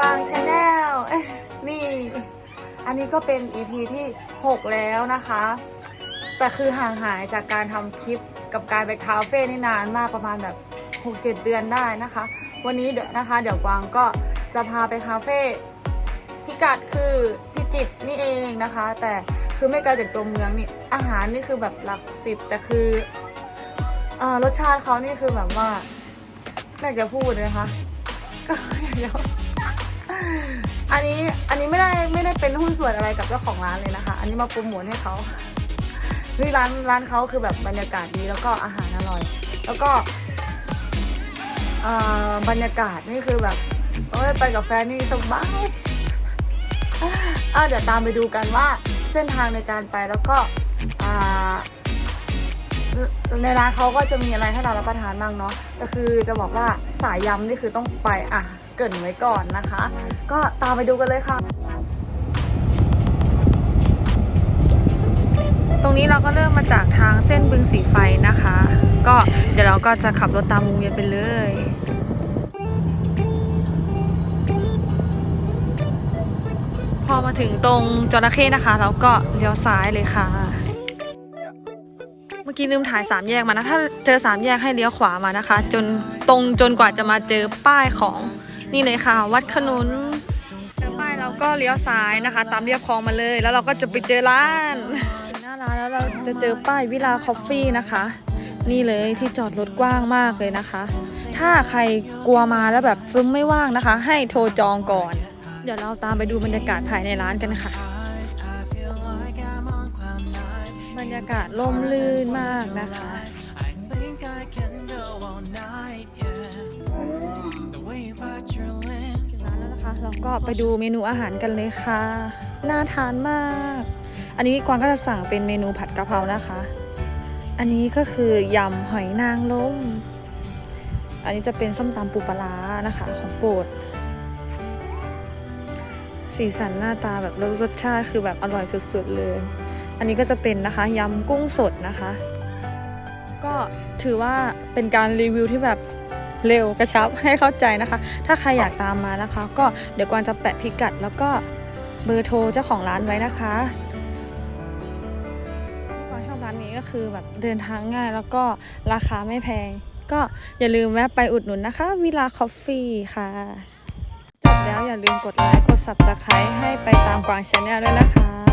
บางชาแนลนี่ อันนี้ก็เป็น EP ที่ 6 แล้วนะคะ แต่คือห่างหายจากการทำคลิปกับการไปคาเฟ่นี่นานมากประมาณแบบ 6-7 เดือนได้นะคะ วันนี้เดี๋ยวนะคะ เดี๋ยวกวางก็จะพาไปคาเฟ่พิกัดคือพิจิตนี่เองนะคะ แต่คือไม่ไกลจากตัวเมืองนี่อาหารนี่คือแบบหลักสิบแต่คืออรสชาติเขานี่คือแบบว่าไม่าจะพูดเลยนะคะ ก็อยากจะ อันนี้อันนี้ไม่ได้ไม่ได้เป็นหุ้นส่วนอะไรกับเจ้าของร้านเลยนะคะ อันนี้มาโปรโมทให้เขานี่ร้านร้านเขาคือแบบบรรยากาศดีแล้วก็อาหารอร่อย แล้วก็บรรยากาศนี่คือแบบโอ้ยไปกับแฟนนี่สบายเดี๋ยวตามไปดูกันว่าเส้นทางในการไปแล้วก็ในร้านเขาก็จะมีอะไรให้เรารับประทานบ้างเนาะแต่คือจะบอกว่าสายยำนี่คือต้องไปอะ เกรินไว้ก่อนนะคะ ก็ตามไปดูกันเลยค่ะ ตรงนี้เราก็เริ่มมาจากทางเส้นบึงสีไฟนะคะ ก็เดี๋ยวเราก็จะขับรถตามวงเวียนไปเลยพอมาถึงตรงจระเข้นะคะแล้วก็เลี้ยวซ้ายเลยค่ะ เมื่อกี้ลืมถ่ายสามแยกมานะ ถ้าเจอสามแยกให้เลี้ยวขวามานะคะ จนตรงจนกว่าจะมาเจอป้ายของ นี่เลยค่ะ วัดขนุนเจอป้ายเราก็เลี้ยวซ้ายนะคะ ตามเรียบคลองมาเลย แล้วเราก็จะไปเจอร้านหน้าร้านแล้วเราจะเจอป้ายวิลาคอฟฟี่นะคะ นี่เลยที่จอดรถกว้างมากเลยนะคะ ถ้าใครกลัวมาแล้วแบบฟึ้มไม่ว่างนะคะ ให้โทรจองก่อน เดี๋ยวเราตามไปดูบรรยากาศภายในร้านกันค่ะบรรยากาศร่มรื่นมากนะคะ นะคะเราก็ไปดูเมนูอาหารกันเลยค่ะ น่าทานมาก อันนี้กวางก็จะสั่งเป็นเมนูผัดกะเพรานะคะ อันนี้ก็คือยำหอยนางรมอันนี้จะเป็นส้มตำปูปลานะคะ ของโปรดสีสันหน้าตาแบบรสชาติคือแบบอร่อยสุดๆเลย อันนี้ก็จะเป็นนะคะยำกุ้งสดนะคะ ก็ถือว่าเป็นการรีวิวที่แบบ เร็วกระชับให้เข้าใจนะคะ ถ้าใครอยากตามมานะคะ ก็เดี๋ยวกวางจะแปะพิกัด แล้วก็เบอร์โทรเจ้าของร้านไว้นะคะกวางชอบร้านนี้ก็คือแบบเดินทางง่ายแล้วก็ราคาไม่แพง ก็อย่าลืมแวะไปอุดหนุนนะคะวิลาคอฟฟี่ค่ะจบแล้วอย่าลืมกดไลค์กด subscribe ให้ไปตามกวางชาแนลด้วยนะคะ